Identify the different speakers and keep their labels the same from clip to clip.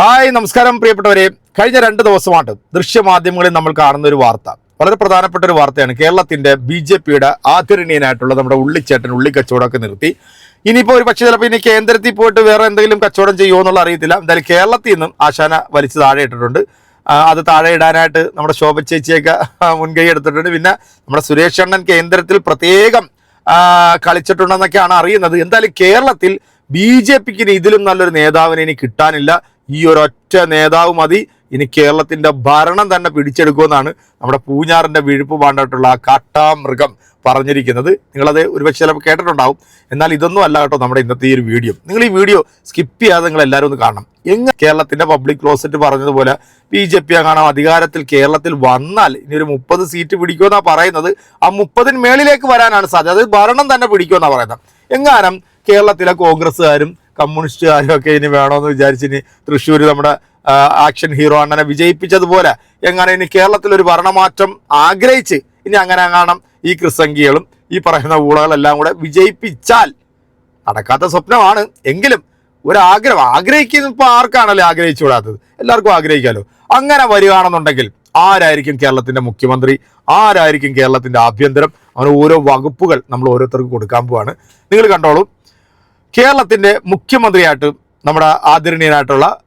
Speaker 1: Hi നമസ്കാരം പ്രിയപ്പെട്ടവരെ. കഴിഞ്ഞ രണ്ട് ദിവസമായിട്ട് ദൃശ്യമാധ്യമങ്ങളിൽ നമ്മൾ കാണുന്ന ഒരു വാർത്ത. വളരെ പ്രധാനപ്പെട്ട ഒരു വാർത്തയാണ് കേരളത്തിന്റെ ബി ജെ പിയുടെ ആദരണീയനായിട്ടുള്ള നമ്മുടെ ഉള്ളിച്ചേട്ടൻ ഉള്ളി കച്ചവടമൊക്കെ നിർത്തി. ഇനിയിപ്പോൾ ഒരു പക്ഷേ ചിലപ്പോൾ ഇനി കേന്ദ്രത്തിൽ പോയിട്ട് വേറെ എന്തെങ്കിലും കച്ചവടം ചെയ്യുമോ എന്നുള്ള അറിയത്തില്ല. എന്തായാലും കേരളത്തിൽ നിന്നും ആശാന വലിച്ചു താഴെ ഇട്ടിട്ടുണ്ട്. അത് താഴെ ഇടാനായിട്ട് നമ്മുടെ ശോഭ ചേച്ചിയൊക്കെ മുൻകൈ എടുത്തിട്ടുണ്ട്. പിന്നെ നമ്മുടെ സുരേഷ് അണ്ണൻ കേന്ദ്രത്തിൽ പ്രത്യേകം കളിച്ചിട്ടുണ്ടെന്നൊക്കെയാണ് അറിയുന്നത്. എന്തായാലും കേരളത്തിൽ ബി ജെ പിക്ക് ഇതിലും നല്ലൊരു നേതാവിനെ ഇനി കിട്ടാനില്ല. ഈ ഒരൊറ്റ നേതാവ് മതി. ഇനി കേരളത്തിന്റെ ഭരണം തന്നെ പിടിച്ചെടുക്കുമെന്നാണ് നമ്മുടെ പൂഞ്ഞാറിന്റെ വിഴുപ്പ് പാണ്ടായിട്ടുള്ള ആ കാട്ടാമൃഗം പറഞ്ഞിരിക്കുന്നത്. നിങ്ങളത് ഒരുപക്ഷെ ചിലപ്പോൾ കേട്ടിട്ടുണ്ടാവും. എന്നാൽ ഇതൊന്നും അല്ല കേട്ടോ നമ്മുടെ ഇന്നത്തെ ഈ ഒരു വീഡിയോ. നിങ്ങൾ ഈ വീഡിയോ സ്കിപ്പ് ചെയ്യാതെ നിങ്ങൾ എല്ലാവരും ഒന്ന് കാണണം. എങ്ങനെ കേരളത്തിന്റെ പബ്ലിക് ക്ലോസറ്റ് പറഞ്ഞതുപോലെ ബി ജെ പി കാണാം അധികാരത്തിൽ കേരളത്തിൽ വന്നാൽ ഇനി ഒരു മുപ്പത് സീറ്റ് പിടിക്കുമെന്നാണ് പറയുന്നത്. ആ മുപ്പതിന് മേളിലേക്ക് വരാനാണ് സാധ്യത. അത് ഭരണം തന്നെ പിടിക്കുമെന്നാണ് പറയുന്നത്. എങ്ങാനും കേരളത്തിലെ കോൺഗ്രസ്സുകാരും കമ്മ്യൂണിസ്റ്റുകാരും ഒക്കെ ഇനി വേണമെന്ന് വിചാരിച്ച് ഇനി തൃശ്ശൂർ നമ്മുടെ ആക്ഷൻ ഹീറോ അണ്ണനെ വിജയിപ്പിച്ചതുപോലെ എങ്ങനെ ഇനി കേരളത്തിൽ ഒരു ഭരണമാറ്റം ആഗ്രഹിച്ച് ഇനി അങ്ങനെ കാണാം ഈ ക്രിസംഖികളും ഈ പറയുന്ന ഊളകളെല്ലാം കൂടെ വിജയിപ്പിച്ചാൽ നടക്കാത്ത സ്വപ്നമാണ്. എങ്കിലും ഒരാഗ്രഹം ആഗ്രഹിക്കുന്ന ഇപ്പോൾ ആർക്കാണല്ലോ ആഗ്രഹിച്ചുകൂടാത്തത്? എല്ലാവർക്കും ആഗ്രഹിക്കാമല്ലോ അങ്ങനെ വരികയാണെന്നുണ്ടെങ്കിൽ ആരായിരിക്കും കേരളത്തിന്റെ മുഖ്യമന്ത്രി? ആരായിരിക്കും കേരളത്തിന്റെ ആഭ്യന്തരം? അങ്ങനെ ഓരോ വകുപ്പുകൾ നമ്മൾ ഓരോരുത്തർക്കും കൊടുക്കാൻ പോവാണ്. നിങ്ങൾ കണ്ടോളൂ. കേരളത്തിന്റെ മുഖ്യമന്ത്രിയായിട്ട് നമ്മുടെ ആദരണീയനായിട്ടുള്ള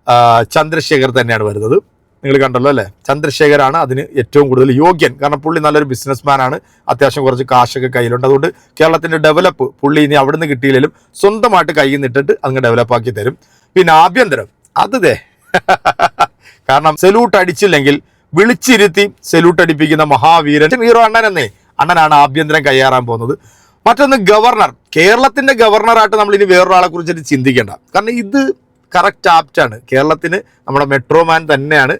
Speaker 1: ചന്ദ്രശേഖർ തന്നെയാണ് വരുന്നത്. നിങ്ങൾ കണ്ടല്ലോ അല്ലേ? ചന്ദ്രശേഖരാണ് അതിന് ഏറ്റവും കൂടുതൽ യോഗ്യൻ. കാരണം പുള്ളി നല്ലൊരു ബിസിനസ്മാൻ ആണ് അത്യാവശ്യം കുറച്ച് കാശൊക്കെ കയ്യിലുണ്ട്. അതുകൊണ്ട് കേരളത്തിന്റെ ഡെവലപ്പ് പുള്ളി ഇനി അവിടുന്ന് കിട്ടിയില്ലെങ്കിലും സ്വന്തമായിട്ട് കയ്യിൽ നിന്നിട്ടിട്ട് അങ്ങ് ഡെവലപ്പാക്കി തരും. പിന്നെ ആഭ്യന്തരം. അത് ദേ. കാരണം സെലൂട്ട് അടിച്ചില്ലെങ്കിൽ വിളിച്ചിരുത്തി സെലൂട്ട് അടിപ്പിക്കുന്ന മഹാവീരൻ. ഹീറോ അണ്ണൻ എന്നേ. അണ്ണനാണ് ആഭ്യന്തരം കൈയാറാൻ പോകുന്നത്. മറ്റൊന്ന് ഗവർണർ. കേരളത്തിന്റെ ഗവർണറായിട്ട് നമ്മൾ ഇനി വേറൊരാളെ കുറിച്ചിട്ട് ചിന്തിക്കേണ്ട. കാരണം ഇത് കറക്റ്റ് ആപ്റ്റാണ് കേരളത്തിന് നമ്മുടെ മെട്രോമാൻ തന്നെയാണ്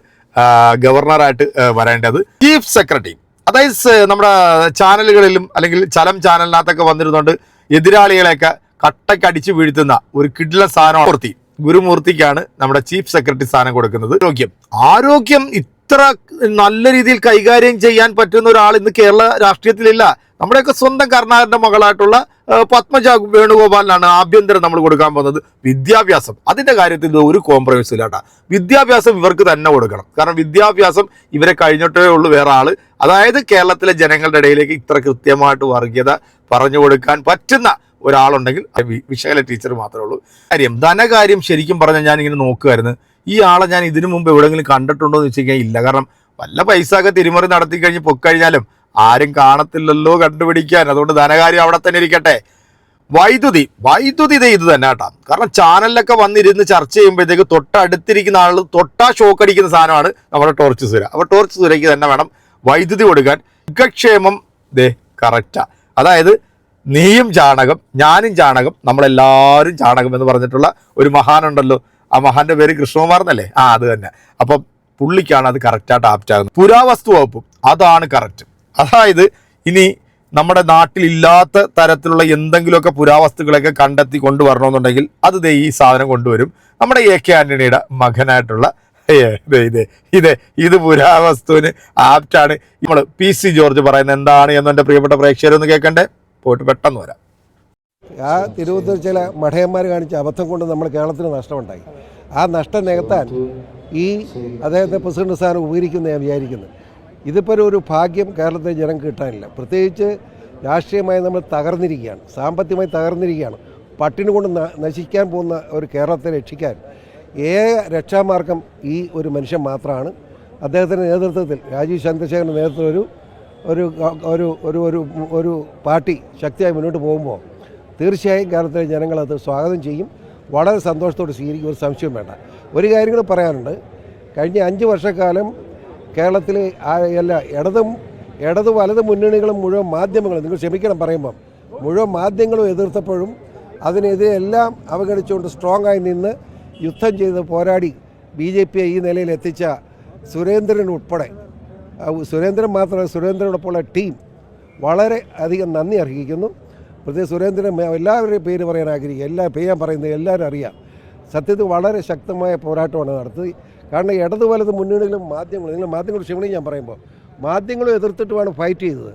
Speaker 1: ഗവർണറായിട്ട് വരേണ്ടത്. ചീഫ് സെക്രട്ടറി അതായത് നമ്മുടെ ചാനലുകളിലും അല്ലെങ്കിൽ ചലം ചാനലിനകത്തൊക്കെ വന്നിരുന്നുകൊണ്ട് എതിരാളികളെയൊക്കെ കട്ടയ്ക്ക് അടിച്ചു വീഴ്ത്തുന്ന ഒരു കിഡില സ്ഥാനം മൂർത്തി ഗുരുമൂർത്തിക്കാണ് നമ്മുടെ ചീഫ് സെക്രട്ടറി സ്ഥാനം കൊടുക്കുന്നത്. ആരോഗ്യം. ആരോഗ്യം ഇത്ര നല്ല രീതിയിൽ കൈകാര്യം ചെയ്യാൻ പറ്റുന്ന ഒരാൾ ഇന്ന് കേരള രാഷ്ട്രീയത്തിലില്ല. നമ്മുടെയൊക്കെ സ്വന്തം കർണാടകന്റെ മകളായിട്ടുള്ള പത്മജ വേണുഗോപാലിനാണ് ആഭ്യന്തരം നമ്മൾ കൊടുക്കാൻ പോകുന്നത്. വിദ്യാഭ്യാസം. അതിന്റെ കാര്യത്തിൽ ഇത് ഒരു കോംപ്രമൈസ് ഇല്ലാട്ട. വിദ്യാഭ്യാസം ഇവർക്ക് തന്നെ കൊടുക്കണം. കാരണം വിദ്യാഭ്യാസം ഇവരെ കഴിഞ്ഞിട്ടേ ഉള്ളൂ വേറെ ആൾ അതായത് കേരളത്തിലെ ജനങ്ങളുടെ ഇടയിലേക്ക് ഇത്ര കൃത്യമായിട്ട് വർഗീയത പറഞ്ഞു കൊടുക്കാൻ പറ്റുന്ന ഒരാളുണ്ടെങ്കിൽ വിശകല ടീച്ചർ മാത്രമേ ഉള്ളൂ. കാര്യം ധനകാര്യം ശരിക്കും പറഞ്ഞാൽ ഞാനിങ്ങനെ നോക്കുമായിരുന്നു ഈ ആളെ ഞാൻ ഇതിനു മുമ്പ് എവിടെയെങ്കിലും കണ്ടിട്ടുണ്ടോ എന്ന് വെച്ച് കഴിഞ്ഞാൽ ഇല്ല. കാരണം വല്ല പൈസ ഒക്കെ തിരിമറി നടത്തി കഴിഞ്ഞ് പൊക്കഴിഞ്ഞാലും ആരും കാണത്തില്ലല്ലോ കണ്ടുപിടിക്കാൻ. അതുകൊണ്ട് ധനകാര്യം അവിടെ തന്നെ ഇരിക്കട്ടെ. വൈദ്യുതി വൈദ്യുതി ഇത് ഇത് തന്നെ കേട്ടോ. കാരണം ചാനലിലൊക്കെ വന്നിരുന്ന് ചർച്ച ചെയ്യുമ്പോഴത്തേക്ക് തൊട്ടടുത്തിരിക്കുന്ന ആൾ തൊട്ടാ ഷോക്ക് അടിക്കുന്ന സാധനമാണ് നമ്മുടെ ടോർച്ച് സുര. അപ്പോൾ ടോർച്ച് സുരയ്ക്ക് തന്നെ വേണം വൈദ്യുതി കൊടുക്കാൻ. യുഗക്ഷേമം ദേ കറക്റ്റാ അതായത് നീയും ചാണകം ഞാനും ചാണകം നമ്മളെല്ലാവരും ചാണകം എന്ന് പറഞ്ഞിട്ടുള്ള ഒരു മഹാനുണ്ടല്ലോ. ആ മഹാന്റെ പേര് കൃഷ്ണകുമാർ എന്നല്ലേ ആ അത് തന്നെ. അപ്പം പുള്ളിക്കാണ് അത് കറക്റ്റായിട്ട് ആപ്റ്റ് ആകുന്നത്. പുരാവസ്തു വകുപ്പും അതാണ് കറക്റ്റ് അതായത് ഇനി നമ്മുടെ നാട്ടിലില്ലാത്ത തരത്തിലുള്ള എന്തെങ്കിലുമൊക്കെ പുരാവസ്തുക്കളൊക്കെ കണ്ടെത്തി കൊണ്ടുവരണമെന്നുണ്ടെങ്കിൽ അത് ദേ ഈ സാധനം കൊണ്ടുവരും. നമ്മുടെ എ കെ ആന്റണിയുടെ മകനായിട്ടുള്ള ഇത് ഇത് ഇത് പുരാവസ്തുവിന് ആപ്റ്റാണ് നമ്മൾ പി സി ജോർജ് പറയുന്നത് എന്താണ് എന്നെ പ്രിയപ്പെട്ട പ്രേക്ഷകരൊന്ന് കേൾക്കണ്ടേ? പോയിട്ട് പെട്ടെന്ന് വരാം.
Speaker 2: ആ തിരുവനന്തപുരം ചില മഠയന്മാർ കാണിച്ച അബദ്ധം കൊണ്ട് നമ്മൾ കേരളത്തിന് നഷ്ടമുണ്ടായി. ആ നഷ്ടം നികത്താൻ ഈ അദ്ദേഹത്തെ പ്രസിഡന്റ് സ്ഥാനം ഉപകരിക്കുന്ന ഞാൻ വിചാരിക്കുന്നത് ഇതിപ്പോൾ ഒരു ഭാഗ്യം കേരളത്തിലെ ജനം കിട്ടാനില്ല. പ്രത്യേകിച്ച് രാഷ്ട്രീയമായി നമ്മൾ തകർന്നിരിക്കുകയാണ്. സാമ്പത്തികമായി തകർന്നിരിക്കുകയാണ്. പട്ടിണി കൊണ്ട് നശിക്കാൻ പോകുന്ന ഒരു കേരളത്തെ രക്ഷിക്കാൻ ഏക രക്ഷാമാർഗം ഈ ഒരു മനുഷ്യൻ മാത്രമാണ് അദ്ദേഹത്തിന്റെ നേതൃത്വത്തിൽ രാജീവ് ചന്ദ്രശേഖരന്റെ നേതൃത്വത്തിൽ ഒരു ഒരു ഒരു ഒരു പാർട്ടി ശക്തിയായി മുന്നോട്ട് പോകുമ്പോൾ തീർച്ചയായും കേരളത്തിലെ ജനങ്ങളത് സ്വാഗതം ചെയ്യും. വളരെ സന്തോഷത്തോടെ സ്വീകരിക്കും ഒരു സംശയം വേണ്ട. ഒരു കാര്യങ്ങൾ പറയാനുണ്ട്. കഴിഞ്ഞ അഞ്ച് വർഷക്കാലം കേരളത്തിലെ ആ എല്ലാ ഇടതും ഇടതു വലത് മുന്നണികളും മുഴുവൻ മാധ്യമങ്ങളും നിങ്ങൾ ക്ഷമിക്കണം പറയുമ്പം മുഴുവൻ മാധ്യമങ്ങളും എതിർത്തപ്പോഴും അതിനെതിരെ എല്ലാം അവഗണിച്ചുകൊണ്ട് സ്ട്രോങ് ആയി നിന്ന് യുദ്ധം ചെയ്ത് പോരാടി ബി ജെ പിയെ ഈ നിലയിൽ എത്തിച്ച സുരേന്ദ്രൻ ഉൾപ്പെടെ സുരേന്ദ്രൻ മാത്രമല്ല സുരേന്ദ്രനോടൊപ്പമുള്ള ടീം വളരെ അധികം നന്ദി അർഹിക്കുന്നു. പ്രത്യേക സുരേന്ദ്രൻ എല്ലാവരുടെയും പേര് പറയാൻ ആഗ്രഹിക്കുക. എല്ലാ പേര് ഞാൻ പറയുന്നത് എല്ലാവരും അറിയാം. സത്യത്തിൽ വളരെ ശക്തമായ പോരാട്ടമാണ് നടത്തി കാരണം ഇടതു വലത് മുന്നണികളും മാധ്യമങ്ങളും നിങ്ങൾ മാധ്യമങ്ങൾ ക്ഷമണി ഞാൻ പറയുമ്പോൾ മാധ്യമങ്ങളും എതിർത്തിട്ടുമാണ് ഫൈറ്റ് ചെയ്തത്.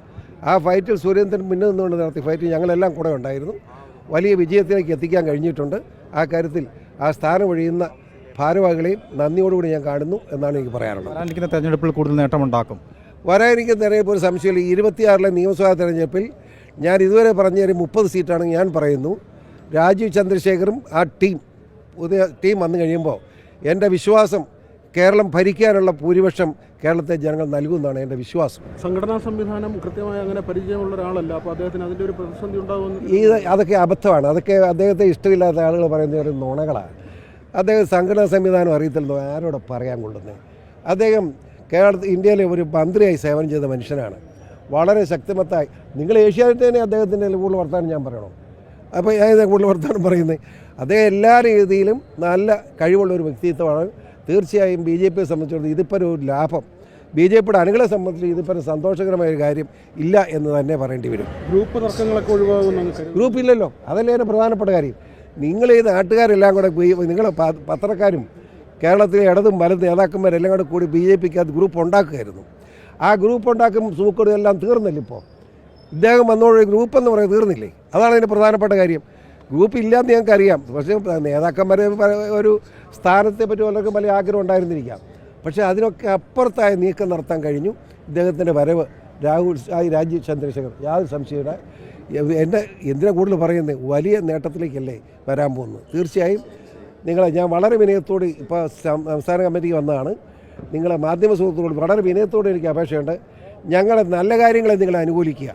Speaker 2: ആ ഫൈറ്റിൽ സുരേന്ദ്രൻ മുന്നിൽ നിന്നുകൊണ്ട് നടത്തി ഫൈറ്റ് ഞങ്ങളെല്ലാം കൂടെ ഉണ്ടായിരുന്നു. വലിയ വിജയത്തിലേക്ക് എത്തിക്കാൻ കഴിഞ്ഞിട്ടുണ്ട്. ആ കാര്യത്തിൽ ആ സ്ഥാനം ഒഴിയുന്ന ഭാരവാഹികളെയും നന്ദിയോടുകൂടി ഞാൻ കാണുന്നു എന്നാണ് എനിക്ക് പറയാനുള്ളത്.
Speaker 3: വരാനിരിക്കുന്ന തെരഞ്ഞെടുപ്പിൽ കൂടുതൽ നേട്ടമുണ്ടാക്കും.
Speaker 2: വരാനിരിക്കുന്ന തെരഞ്ഞെടുപ്പ് ഒരു സംശയമില്ല. ഇരുപത്തിയാറിലെ നിയമസഭാ തെരഞ്ഞെടുപ്പിൽ ഞാൻ ഇതുവരെ പറഞ്ഞ ഒരു മുപ്പത് സീറ്റാണ് ഞാൻ പറയുന്നു. രാജീവ് ചന്ദ്രശേഖറും ആ ടീം പുതിയ ടീം വന്നു കഴിയുമ്പോൾ എന്റെ വിശ്വാസം കേരളം ഭരിക്കാനുള്ള ഭൂരിപക്ഷം കേരളത്തെ ജനങ്ങൾ നൽകുമെന്നാണ് എന്റെ വിശ്വാസം.
Speaker 4: സംഘടനാ സംവിധാനം കൃത്യമായി അങ്ങനെ പരിചയമുള്ള ഒരാളല്ല അപ്പോൾ അദ്ദേഹത്തിന് അതിന്റെ ഒരു പ്രതിസന്ധി ഉണ്ടാകുമെന്ന്
Speaker 2: ഈ അതൊക്കെ അബദ്ധമാണ്. അതൊക്കെ അദ്ദേഹത്തെ ഇഷ്ടമില്ലാത്ത ആളുകൾ പറയുന്ന ഒരു നുണകളാണ്. അദ്ദേഹം സംഘടനാ സംവിധാനം അറിയത്തില്ലെന്നോ ആരോട് പറയാൻ കൊള്ളുന്നത്? അദ്ദേഹം കേരളത്തിൽ ഇന്ത്യയിലെ ഒരു മന്ത്രിയായി സേവനം ചെയ്ത മനുഷ്യനാണ്. വളരെ ശക്തിമത്തായി. നിങ്ങൾ ഏഷ്യാനെറ്റ് തന്നെ അദ്ദേഹത്തിന്റെ കൂടുതൽ വർത്തമാനം ഞാൻ പറയണോ? അപ്പോൾ ഞാൻ ഇത് കൂടുതൽ വർത്തമാനം പറയുന്നത് അദ്ദേഹം എല്ലാ രീതിയിലും നല്ല കഴിവുള്ള ഒരു വ്യക്തിത്വമാണ്. തീർച്ചയായും ബി ജെ പിയെ സംബന്ധിച്ചിടത്തോളം ഇതിപ്പോൾ ഒരു ലാഭം. ബി ജെ പിയുടെ അണികളെ സംബന്ധിച്ച് ഇതിപ്പോൾ സന്തോഷകരമായ ഒരു കാര്യം ഇല്ല എന്ന് തന്നെ പറയേണ്ടി വരും.
Speaker 4: ഗ്രൂപ്പ് തർക്കങ്ങളൊക്കെ ഒഴിവാകുന്നു ഗ്രൂപ്പ്
Speaker 2: ഇല്ലല്ലോ. അതല്ലേ എന്റെ പ്രധാനപ്പെട്ട കാര്യം. നിങ്ങൾ ഈ നാട്ടുകാരെല്ലാം കൂടെ നിങ്ങൾ പത്രക്കാരും കേരളത്തിലെ ഇടതും വലത് നേതാക്കന്മാരെല്ലാം കൂടെ കൂടി ബി ജെ പിക്ക് അത് ഗ്രൂപ്പ് ഉണ്ടാക്കുകയായിരുന്നു. ആ ഗ്രൂപ്പ് ഉണ്ടാക്കും സൂക്കടും എല്ലാം തീർന്നില്ല ഇപ്പോൾ ഇദ്ദേഹം വന്നോട് ഗ്രൂപ്പ് എന്ന് പറയുന്നത് തീർന്നില്ലേ? അതാണ് അതിന്റെ പ്രധാനപ്പെട്ട കാര്യം. ഗ്രൂപ്പ് ഇല്ലാന്ന് ഞങ്ങൾക്ക് അറിയാം പക്ഷേ നേതാക്കന്മാരെ ഒരു സ്ഥാനത്തെ പറ്റി പലർക്കും വലിയ ആഗ്രഹം ഉണ്ടായിരുന്നിരിക്കാം. പക്ഷേ അതിനൊക്കെ അപ്പുറത്തായ നീക്കം നടത്താൻ കഴിഞ്ഞു. ഇദ്ദേഹത്തിന്റെ വരവ് രാഹുൽ രാജീവ് ചന്ദ്രശേഖർ. യാതൊരു സംശയമില്ല എന്നെ എന്തിനാ കൂടുതൽ പറയുന്നത് വലിയ നേട്ടത്തിലേക്കല്ലേ വരാൻ പോകുന്നത്. തീർച്ചയായും നിങ്ങളെ ഞാൻ വളരെ വിനയത്തോട് ഇപ്പോൾ സംസ്ഥാന കമ്മിറ്റിക്ക് വന്നതാണ്. നിങ്ങളെ മാധ്യമ സുഹൃത്തുക്കളോട് വളരെ വിനയത്തോടെ എനിക്ക് അപേക്ഷയുണ്ട്. ഞങ്ങളെ നല്ല കാര്യങ്ങളെ നിങ്ങൾ അനുകൂലിക്കുക.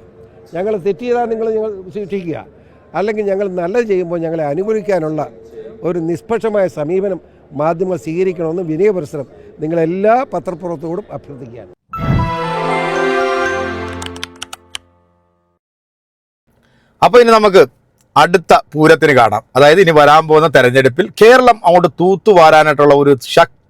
Speaker 2: ഞങ്ങൾ തെറ്റ് ചെയ്താൽ നിങ്ങൾ നിങ്ങൾ ശിക്ഷിക്കുക. അല്ലെങ്കിൽ ഞങ്ങൾ നല്ലത് ചെയ്യുമ്പോൾ ഞങ്ങളെ അനുകൂലിക്കാനുള്ള ഒരു നിഷ്പക്ഷമായ സമീപനം മാധ്യമങ്ങൾ സ്വീകരിക്കണമെന്ന് വിനയ പരിസരം നിങ്ങളെല്ലാ പത്രപ്രവർത്തകരോടും അഭ്യർത്ഥിക്കുകയാണ്.
Speaker 1: അപ്പോൾ ഇനി നമുക്ക് അടുത്ത പൂരത്തിന് കാണാം. അതായത് ഇനി വരാൻ പോകുന്ന തെരഞ്ഞെടുപ്പിൽ കേരളം അങ്ങോട്ട് തൂത്തുവാരാനായിട്ടുള്ള ഒരു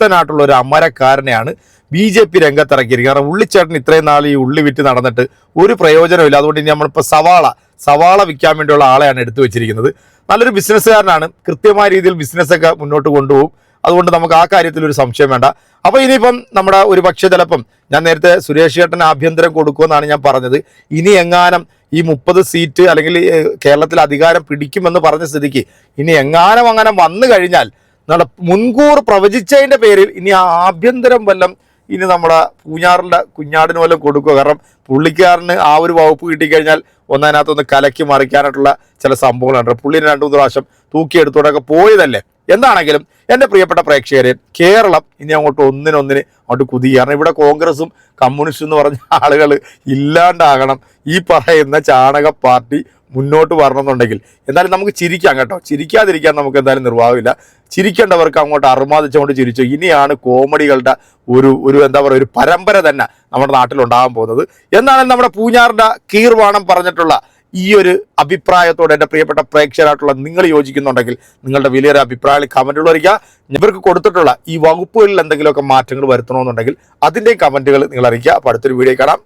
Speaker 1: ശക്തനായിട്ടുള്ള ഒരു അമരക്കാരനെയാണ് ബി ജെ പി രംഗത്തിറക്കിയിരിക്കുന്നത്. കാരണം ഉള്ളിച്ചേട്ടൻ ഇത്രയും നാൾ ഈ ഉള്ളി വിറ്റ് നടന്നിട്ട് ഒരു പ്രയോജനമില്ല അതുകൊണ്ട് ഇനി നമ്മളിപ്പോൾ സവാള സവാള വിൽക്കാൻ വേണ്ടിയുള്ള ആളെയാണ് എടുത്തു വെച്ചിരിക്കുന്നത്. നല്ലൊരു ബിസിനസ്സുകാരനാണ്. കൃത്യമായ രീതിയിൽ ബിസിനസ്സൊക്കെ മുന്നോട്ട് കൊണ്ടുപോകും. അതുകൊണ്ട് നമുക്ക് ആ കാര്യത്തിൽ ഒരു സംശയം വേണ്ട. അപ്പോൾ ഇനിയിപ്പം നമ്മുടെ ഒരു പക്ഷേ ചിലപ്പം ഞാൻ നേരത്തെ സുരേഷ് ചേട്ടൻ ആഭ്യന്തരം കൊടുക്കുമെന്നാണ് ഞാൻ പറഞ്ഞത്. ഇനി എങ്ങാനും ഈ മുപ്പത് സീറ്റ് അല്ലെങ്കിൽ കേരളത്തിൽ അധികാരം പിടിക്കുമെന്ന് പറഞ്ഞ സ്ഥിതിക്ക് ഇനി എങ്ങാനും അങ്ങനെ വന്നു കഴിഞ്ഞാൽ നമ്മുടെ മുൻകൂർ പ്രവചിച്ചതിന്റെ പേരിൽ ഇനി ആ ആഭ്യന്തരം വല്ലം ഇനി നമ്മുടെ പൂഞ്ഞാറിന്റെ കുഞ്ഞാടിന് വല്ലതും കൊടുക്കുക. കാരണം പുള്ളിക്കാരന് ആ ഒരു വകുപ്പ് കിട്ടിക്കഴിഞ്ഞാൽ ഒന്നതിനകത്തൊന്ന് കലക്കി മറിക്കാനായിട്ടുള്ള ചില സംഭവങ്ങളുണ്ട്. പുള്ളിനെ രണ്ടു മൂന്ന് പ്രാവശ്യം തൂക്കിയെടുത്തോടൊക്കെ പോയതല്ലേ? എന്താണെങ്കിലും എന്റെ പ്രിയപ്പെട്ട പ്രേക്ഷകരെ കേരളം ഇനി അങ്ങോട്ട് ഒന്നിനൊന്നിന് അങ്ങോട്ട് കുതി കാരണം ഇവിടെ കോൺഗ്രസും കമ്മ്യൂണിസ്റ്റും എന്ന് പറഞ്ഞ ആളുകൾ ഇല്ലാണ്ടാകണം. ഈ പറയുന്ന ചാണക പാർട്ടി മുന്നോട്ട് വരണമെന്നുണ്ടെങ്കിൽ എന്തായാലും നമുക്ക് ചിരിക്കാം കേട്ടോ. ചിരിക്കാതിരിക്കാൻ നമുക്ക് എന്തായാലും നിർവാഹമില്ല. ചിരിക്കേണ്ടവർക്ക് അങ്ങോട്ട് അറുമാദിച്ചുകൊണ്ട് ചിരിച്ചു. ഇനിയാണ് കോമഡികളുടെ ഒരു ഒരു എന്താ പറയുക ഒരു പരമ്പര തന്നെ നമ്മുടെ നാട്ടിലുണ്ടാകാൻ പോകുന്നത്. എന്നാണ് നമ്മുടെ പൂഞ്ഞാറിന്റെ കീർവാണം പറഞ്ഞിട്ടുള്ള ഈ ഒരു അഭിപ്രായത്തോട് എന്റെ പ്രിയപ്പെട്ട പ്രേക്ഷകരായിട്ടുള്ള നിങ്ങൾ യോജിക്കുന്നുണ്ടെങ്കിൽ നിങ്ങളുടെ വലിയൊരു അഭിപ്രായങ്ങൾ കമന്റുകൾ അറിയിക്കുക. ഇവർക്ക് കൊടുത്തിട്ടുള്ള ഈ വകുപ്പുകളിൽ എന്തെങ്കിലുമൊക്കെ മാറ്റങ്ങൾ വരുത്തണമെന്നുണ്ടെങ്കിൽ അതിന്റെയും കമന്റുകൾ നിങ്ങൾ അറിയിക്കുക. അപ്പോൾ അടുത്തൊരു വീഡിയോ കാണാം.